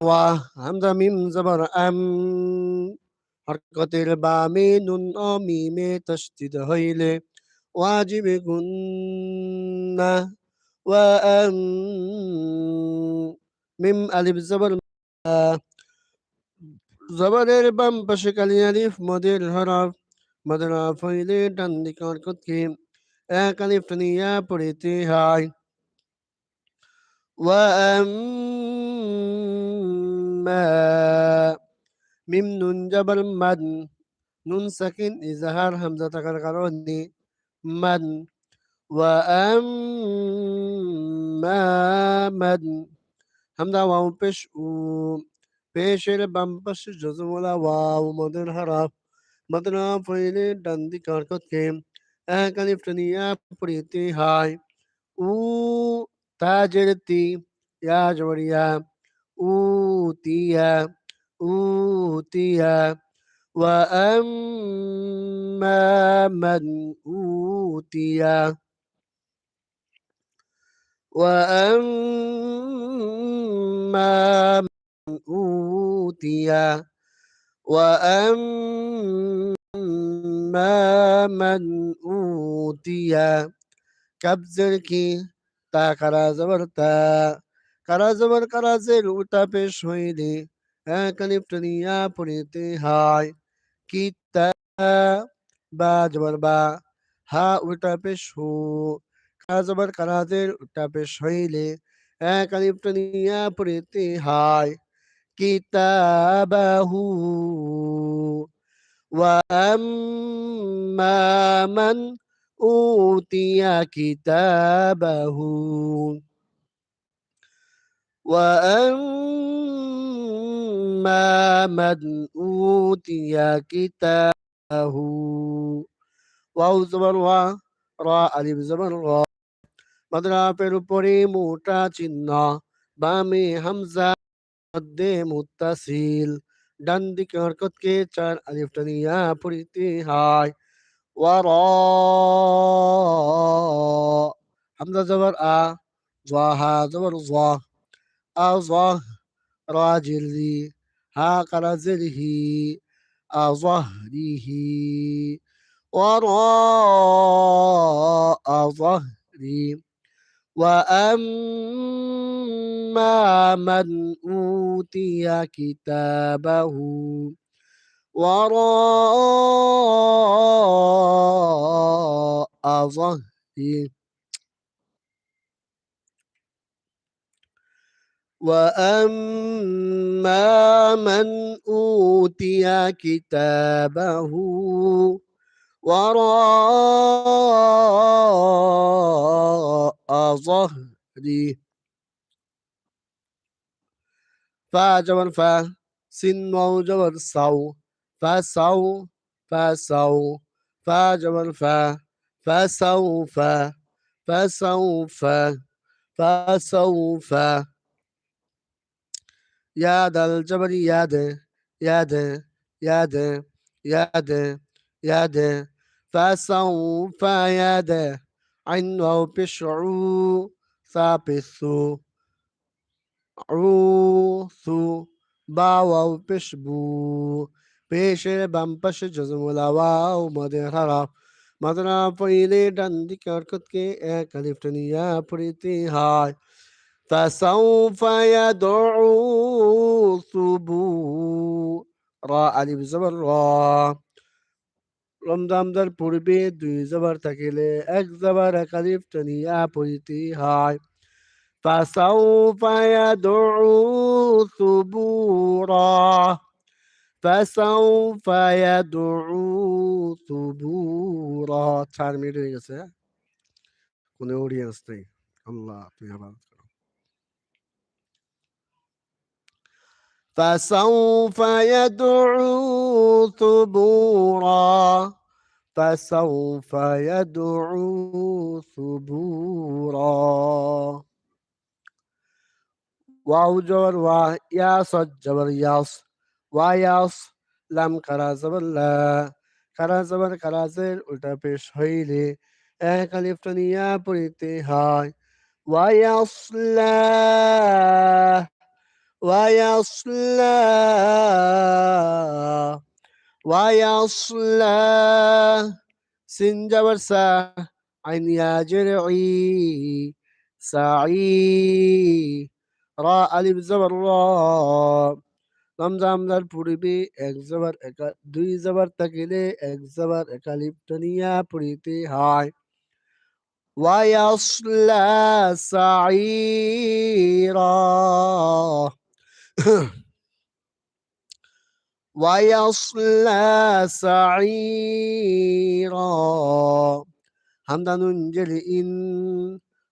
মিম জবর আম হরকতের বামে নুন ও মিমে তসদিদ হইলে ওয়াজিব গুন্না ওয়া আম মিম আলিফ জবর জবরের বাম পাশে কালি আলিফ মদের হরফ মদের হরফ হইলে ডান দিকে এক আলিফ নিয়া পড়িতে হয়। وأما মিম নুন জবর মান নুন সাকিন ইজাহার হামজা থাকার কারণে মান وأما من হামদা ওয়াও পেশ উ পেশের বাম পাশে জজমলা ওয়াও মদের হারাফ মদনা ফইলে ডান দিকে হরকতকে এক আলিফ নিয়া পড়িতে হয় উ تاجرتي يا جوريا أوتيا أوتيا وأما من أوتيا وأما من أوتيا وأما من أوتيا كبزركي কি তা কারা জবর তা কারা জবর কারাজের উল্টা পেশ হইলে এক আলিফটা নিয়া পড়িতে হয় কিতা বা জবর বা হা উল্টা পেশ হু কারা জবর কারাজের উল্টা পেশ হইলে এক আলিফটা নিয়া পড়িতে হয় কিতাবাহু وأما من أوتي كتابه وأما من أوتي كتابه واو زبر ওয়া রা আলিফ জবর র মাদ্রাফের উপরে মোটা চিহ্ন বামে হামজা মধ্যে মুত্তাসিল ডান দিকে হরকতকে চার আলিফ টানিয়া পড়িতে হয় وراء. حمزة زبر آ ظاها زبر ظا أظه راجلي ها قرزله أظهره وراء ظهري. وأما من أوتي كتابه وراء ظهري. وأما من أوتي كتابه وراء ظهري. فا جبر فا سن واو جبر فسو فسو فجبر فا فسوف فسوف فسوف يا ذا الجبل يا ذا يا ذا يا ذا يا ذا يا ذا فسوف يا ذا عن وبشعو ثابثو عوثو باو بشبو পেশের বাম পাশে জজমুল আওয়াও মদের হারাফ মাদনা পইলে ডান দিকে হরকতকে এক আলিফটা নিয়া পড়িতে হয় فسوف يدعو ثبورا আলিফ জবর র রমজামদার পূর্বে দুই জবর থাকিলে এক জবর এক আলিফ টানিয়া পড়িতে হয় فسوف يدعو ثبورا فسوف يدعو ثبورا চার মিনিট হয়ে গেছে কোনো অডিয়েন্স নেই আল্লাহ তুমি আবার فسوف يدعو ثبورا فسوف يدعو ثبورا واو جبر وا يا صد جبر ياس ওয়ায়াস লাম কারা জবর লা কারা জবর কারাজের উল্টা পেশ হইলে এক আলিফটা নিয়া পড়িতে হয় ওয়ায়াসলা ويصلى ويصلى سنجبر سا عين يا جرعي سعي را ألف زبر را রমজামদার পড়িবে এক জবার একা দুই জবার থাকিলে এক জবার একালিপ্টনিয়া পড়িতে হয় ويصلى سعيرا ويصلى سعيرا হামদানুন জেলি ইন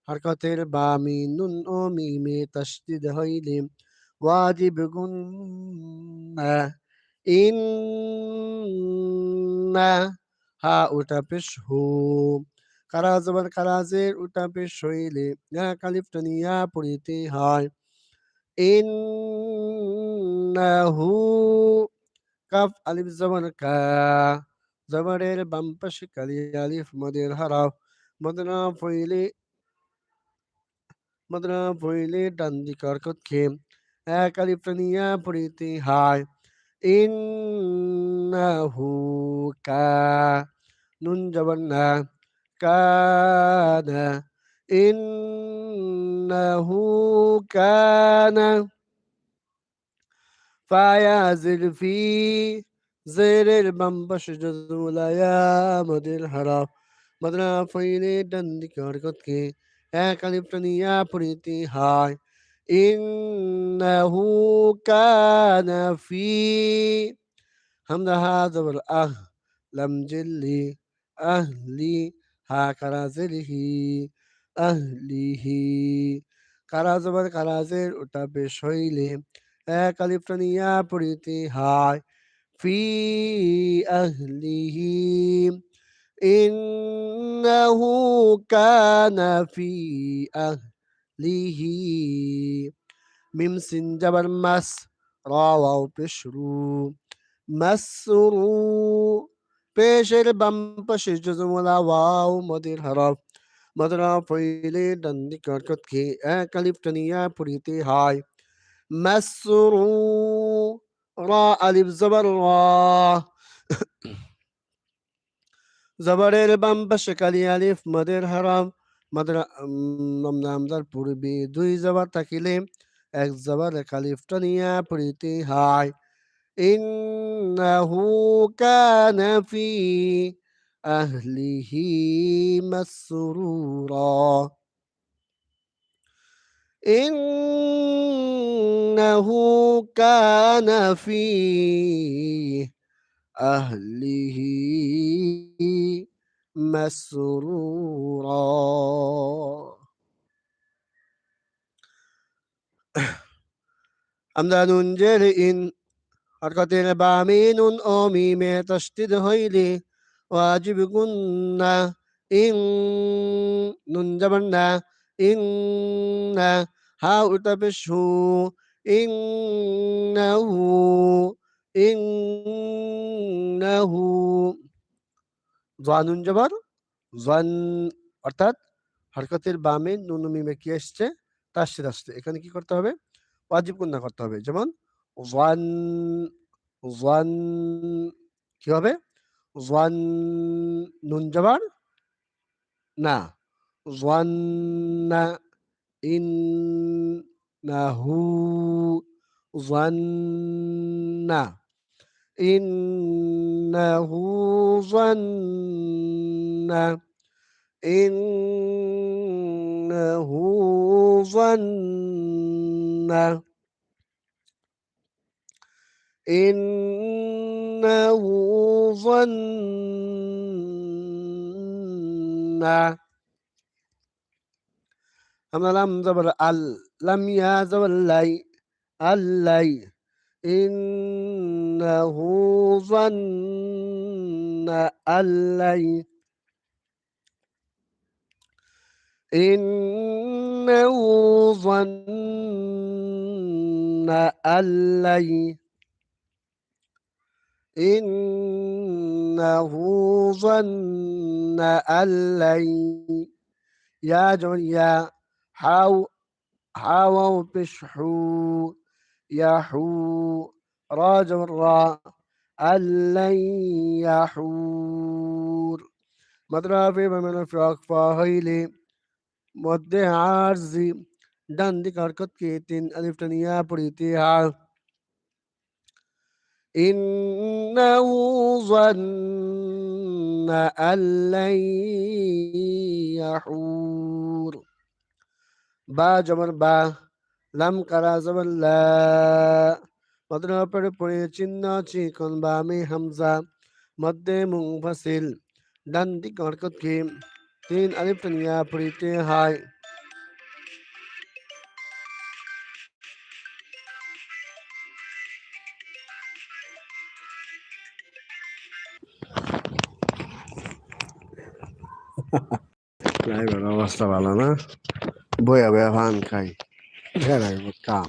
হরকতের বামি নুন ও মিমে তসদিদ হইলে গুন্না ইন্না হা ওটা পেশ হু। কারা কারাজের ওটা পেশ হইলে কালিফটা নিয়া পড়িতে হয়। ইন্নাহু কাফ আলিফ জবর কা জবরের বাম পাশে কালি আলিফ মদের হারাও। মদনা ফইলে মদনা ফইলে ডান দিক হরকত খেম। এক আলিফটা নিয়া পড়িতে হয় ইন্নাহু কা নুন জবর না কানা ইন্নাহু কানা ফায়াজিল ফি জেরের বাম পাশে জজমুলায়া মদের হারাফ মদনা ফইলে ডান দিকে হরকতকে এক পড়িতে হয় إنه كان في حمد هذا والأه لم جلي أهلي هكذا زله أهله কারা জবর কারাজের ওটা বেশ হইলে এক আলিফটা নিয়া পড়িতে হয় ফি আহলিহি ইন্নাহু কানা ফি আহ লিহি মিম সিন জাবার মাস রাওয়াও পেশরু মাসরু পেশের বাম পাশে জজমলা ওয়াও মদের হরফ মদরা ফইলে ডান্দি কর্কত কে এক আলিফ টানিয়া পড়িতে হয় মাসরু রা আলিফ জবর রা জবরের বাম পাশে কালি আলিফ মদের মাদ্রা নামদার পূর্বে দুই জবার থাকিলে এক জবার কালিফটা নিয়া পড়িতে হয় ইন্নাহু কানা ফি আহলিহি মাসরুরা إنه كان في أهله مسرورا আমরা নুন জেলে ইন হরকতের বামে নুন ও মিমে তস্তিদ হইলে ওয়াজিব গুন্না ইন নুন জবন্না ইন হা উল্টা পেশ হু ইন্নাহু ইন্নাহু জানুন জবর জান অর্থাৎ হরকতের বামে নুন মিমে কি তার তাসির আসছে। এখানে কি করতে হবে? ওয়াজিব কন্যা করতে হবে। যেমন ওয়ান ওয়ান কি হবে? ওয়ান নুন জবর না। ওয়ান না ইন নাহু ওয়ান না। إنه ظن إنه ظن. إنه ظن. أما لم زبر ال لم يا زبر اللي اللي أنه ظن أن لن إنه ظن أن لن إنه ظن أن لن يا دنيا حاو حاو بشحو يا حو রা জবর রা আল্লাই ইয়াহুর মাদ্রাফি বামের ফ্রক ফা হইলে মধ্যে আরজি ডান দিক হরকত কে তিন আলিফটা নিয়া পড়িতে হয় إنه ظن أن لن يحور বা জমর বা লাম কারা জবর লা মদর পরে পড়ে চিহ্ন চিকন বা মে হামজা মধ্যে মুংফাসিল ডান দিক হরকত কে তিন আলিফ টানিয়া পড়িতে হয় ড্রাইভার অবস্থা ভালো না বইয়া বইয়া ভান খাই ড্রাইভার কাম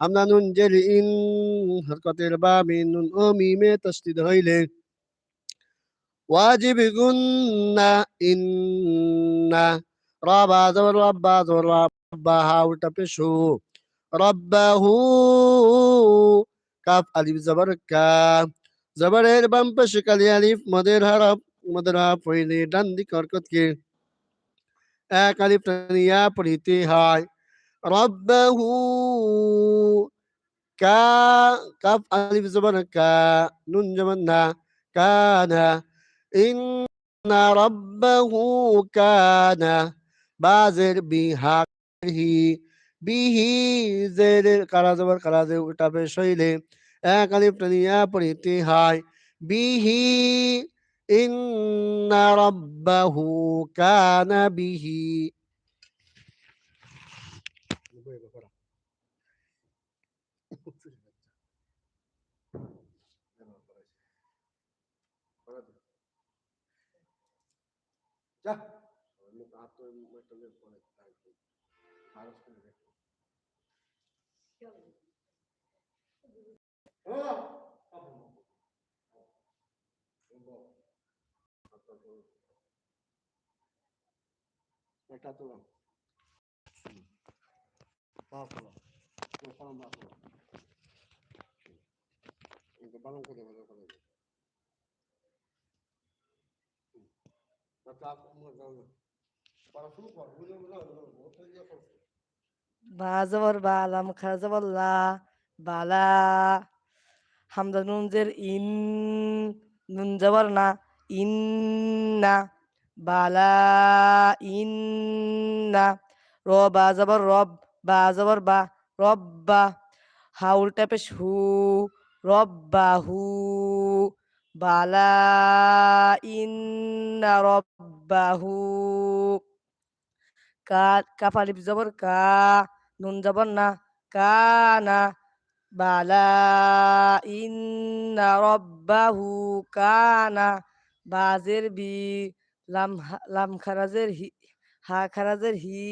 আমরা নুন জের ইন, হরকতের বা নুন ও মিমে তসদিদ হইলে। ওয়াজিব গুন্না ইন্না, রাবা জবর রাব্বা জবর রাব্বা, হা উল্টা পেশু। রব্বাহু কাফ আলিফ জবর কা, জবরের বাম পাশে কালি আলিফ, মদের হারফ মদের হারফ হইলে ডান দিক এক আলিফ টানিয়া পড়িতে হয়। কা কাফ আলিফ জবর কা নুন জবর না কানা ইন্না রব্বাহু কানা বাজের বিহাহি বিহি জের কারা জবর কারা জের উল্টা পেশ হইলে এক আলিফ টানিয়া পড়িতে হয়। বিহি ইন্না রব্বাহু কানা বিহি যা একটা তুলো পা তুলো কলম পা তুলো করে ভালো করে পড়াশুনো কর বুঝে বুঝে ওটা দিয়ে করছে বা জবর বা লাম জবর লা বালা হামজা নুন জের ইন, নুন জবর না ইন না বালা ইন না র বা জবর রব, বা জবর বা, রব্বা হা উল্টা পেশ হু রব্বাহু বালা, ইন্না রব্বাহু কা, কাফ আলিফ জবর কা, নুন জবর না কানা বালা ইন্না রব্বাহু কানা বাজের বি লাম লাম খারাজের হি হা খারাজের হি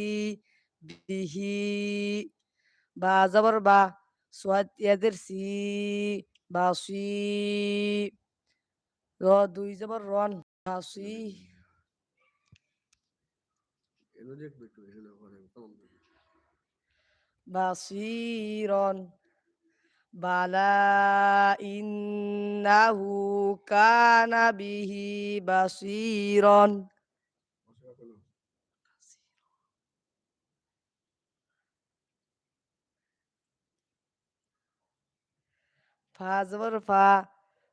বিহি। বা জবর বা সোয়াদ ইয়াদের সি বাসি র দুই জবর রন বাসি। বাসিরন বালা ইন্নাহু কানা বাসিরন। ফা জবর ফা,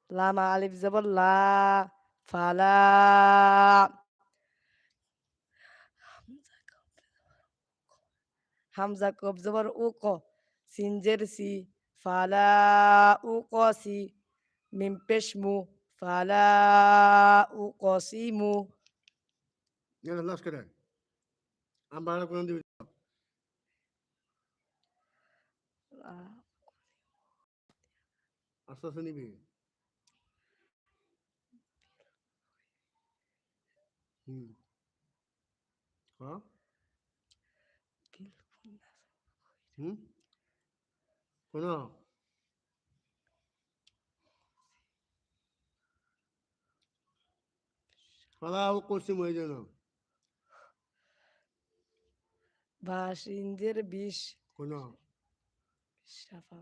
লামা আলিফ জবর লা, ফালা হামজা কব জবর উ সিনজের সি ফালা উ ক সি মিম পেশ মু ফালা উ ক সি মু এগুলো লাশ করে আমরা আর কোনো দিবি আস্তে আস্তে নিবি হুম হ্যাঁ হুম শোনো। ফালাউ কসিম হয়ে যেন বিষ শোনো সাফা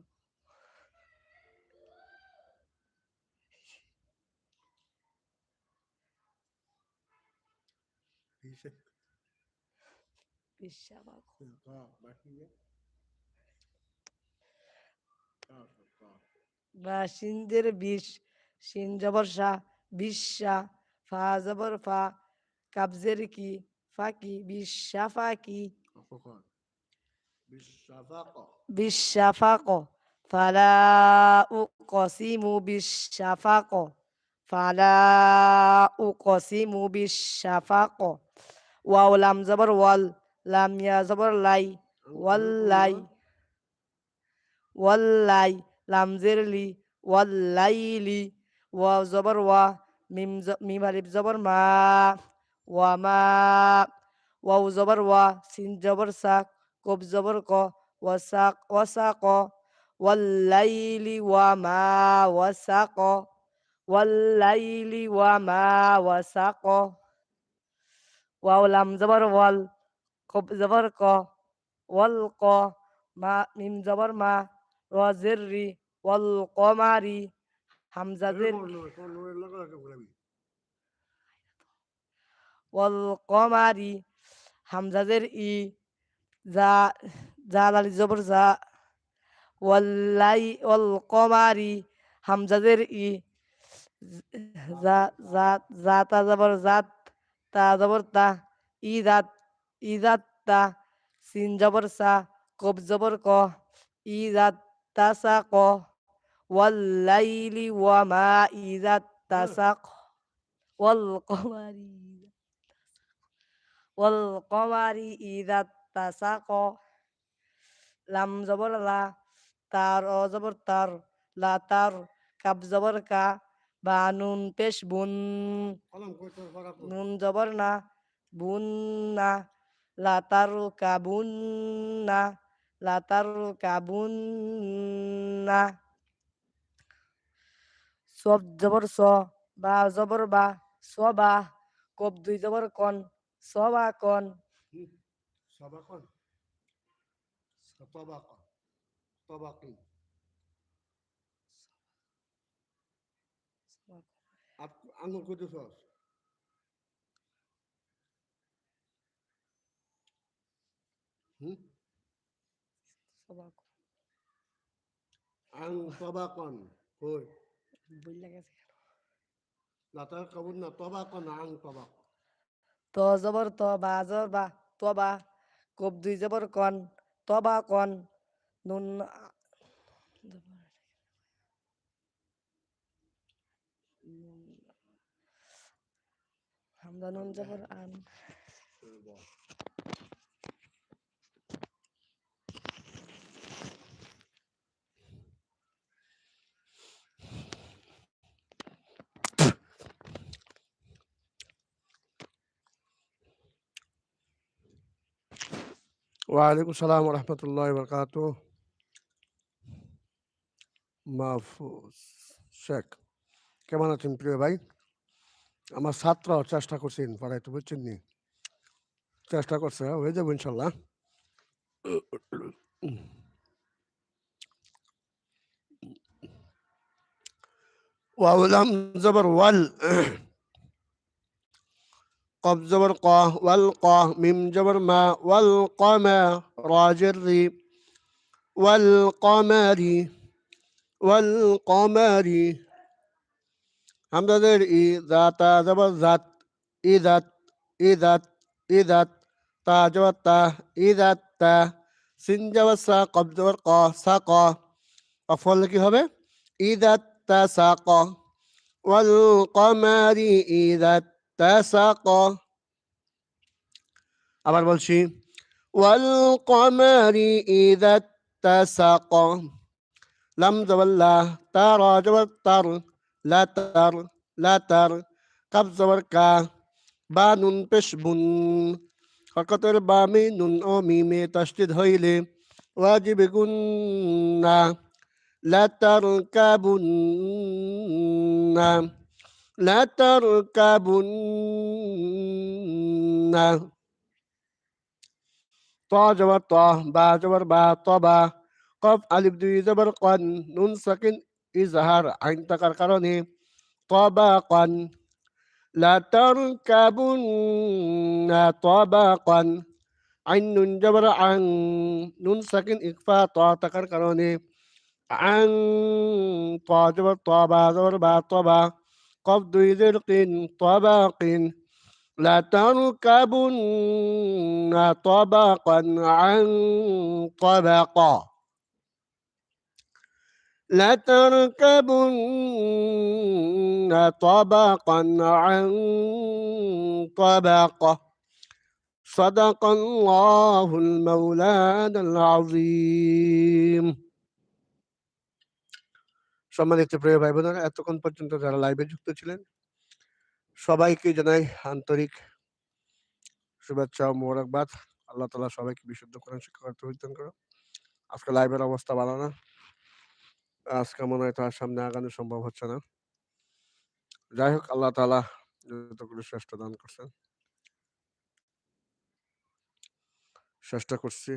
বিষ সাফা বাসিন্দের বিষ সিন জবর শাহ বিশ্বা ফা জবর ফা কাবজের কি ফাকি বিশ্বা ফাকি بالشفق بالشفق فلا أقسم بالشفق فلا أقسم بالشفق واو لام زبر وال لام يا زبر لاي واللاي ওয়াল্লাই লামজের লি ওয়াল্লাইলি, ওয়া জবর ওয়া, মিম মিম আলিফ জবর মা, ওয়া মা, ওয়াউ জবর ওয়া, সিন জবর সাক কব জবর ক ওয়াসাক ওয়াসাক ওয়াল্লাইলি ওয়া মা ওয়াসাক ওয়াল্লাইলি ওয়া মা ওয়াসাক ওয়াও লাম জবর ওয়াল কব জবর ক, ওয়াল ক, মা, মিম জবর মা ওয়াজেরি ওয়াল কমারি হামজাদের ওয়াল কমারি হামজাদের ই যা জালাল জবর যা ওয়াল্লাই ওয়াল কমারি হামজাদের ই জাতা জবর জাত তা জবর তা ই দাত ই জাত তা সিন জবর সা কব জবর ক ই জাত তাসাক ওয়াল্লাইলি ওয়া মা ইযা তাসাক ওয়াল কমারি ওয়াল কমারি ইযা তাসাক লাম জবর লা তার অ জবর তার লা তার কাব জবর কা বা নুন পেশ বুন নুন জবর না বুন না লা তার কাবুন না লাতারকাবুন্না সব জবর স বা জবর বা স বা কব দুই জবর কন স বা কন হুম সবা আং তবাকন কই? বইলা গেছে লাতার কবুল না তবাকন আং তবাক ত জবর ত বা জবর বা তবা কব দুই জবর কন তবা কন নুন জবর- নুন জবর আন। ওয়ালাইকুম সালাম রহমতুল্লাহ বরকাত মাহফুজ শেখ, কেমন আছেন প্রিয় ভাই? আমার ছাত্র চেষ্টা করছেন পড়াইতে বুঝছেন নি? চেষ্টা করছে, হয়ে যাব ইনশাল্লাহ। ওয়াউলাম জবর ওয়াল قف زبر قا والقا ميم جبر ما والقمر راجري والقمر والقمر حمد ذر إي ذات زبر ذات إذات إذات إذات تا جبر تا إذات تا সিন জবর সা কব জবর ক সা ক অফল কি হবে ইদাত তা সা ক ওয়াল কমারি ইদাত তা সা ক আবার বলছি, ওয়াল কমারি ইদাত তাসাক লাম জবর লা তা জবর তার, লা তার লা তার কাব জবর কা, বা নুন পেশ বুন, হরকতের বামে নুন ও মিমে তাসদিদ হইলে, ওয়াজিব গুন্না লা তারকাবুন্না লা তারকাবুন্না ত জবর ত বা জবর বা তবা কফ আলিফ দুই জবর কন নুন সাকিন ইজহার আইন থাকার কারণে তবা কন لا تركبن طبقا আইন নুন জবর আং নুন সাকিন ইকফা ত থাকার কারণে আং ত জবর ত বা জবর বা তবা قبض ذرق طبق لتركبن طبقا عن طبقا لتركبن طبقا عن طبقا صدق الله المولى العظيم. সম্মানিত প্রিয় ভাই বোনেরা এতক্ষণ পর্যন্ত যারা লাইভে যুক্ত ছিলেন, সবাইকে জানাই আন্তরিক শুভেচ্ছা ও মোবারকবাদ। আল্লাহ তালা সবাইকে বিশুদ্ধ করেন শিক্ষা করতে করো আজকে লাইভের অবস্থা ভালো না। আজকে মনে হয় তার সামনে আগানো সম্ভব হচ্ছে না। যাই হোক, আল্লাহ তালা যতগুলো শ্রেষ্ঠ দান করছেন চেষ্টা করছি।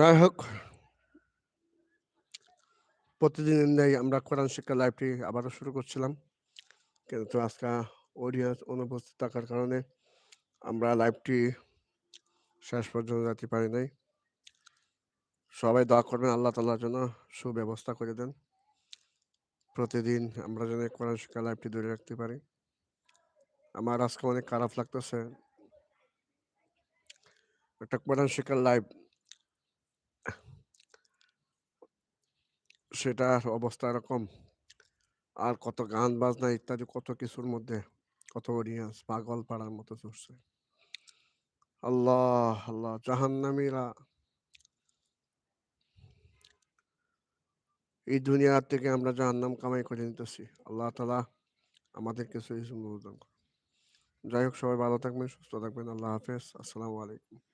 যাই হোক, প্রতিদিনের ন্যায় আমরা কোরআন শিক্ষা লাইভটি আবারও শুরু করছিলাম। কিন্তু আজকে অডিয়েন্স অনুপস্থিত থাকার কারণে আমরা লাইভটি শেষ পর্যন্ত যেতে পারি নাই। সবাই দোয়া করবেন আল্লাহ তাল্লার জন্য সুব্যবস্থা করে দেন। প্রতিদিন আমরা যেন কোরআন শিক্ষা লাইভটি ধরে রাখতে পারি। আমার আজকে অনেক খারাপ লাগতেছে। একটা কোরআন শিক্ষার লাইভ সেটার অবস্থা এরকম। আর কত গান বাজনা ইত্যাদি কত কিছুর মধ্যে, কত অডিয়েন্স পাগল পাড়ার মতো চলছে আল্লাহ আল্লাহ, জাহান্নামীরা। এই দুনিয়ার থেকে আমরা জাহান্নাম কামাই করে নিতেছি। আল্লাহ তালা আমাদের কিছু যাই হোক, সবাই ভালো থাকবেন, সুস্থ থাকবেন। আল্লাহ হাফেজ। আসসালামু আলাইকুম।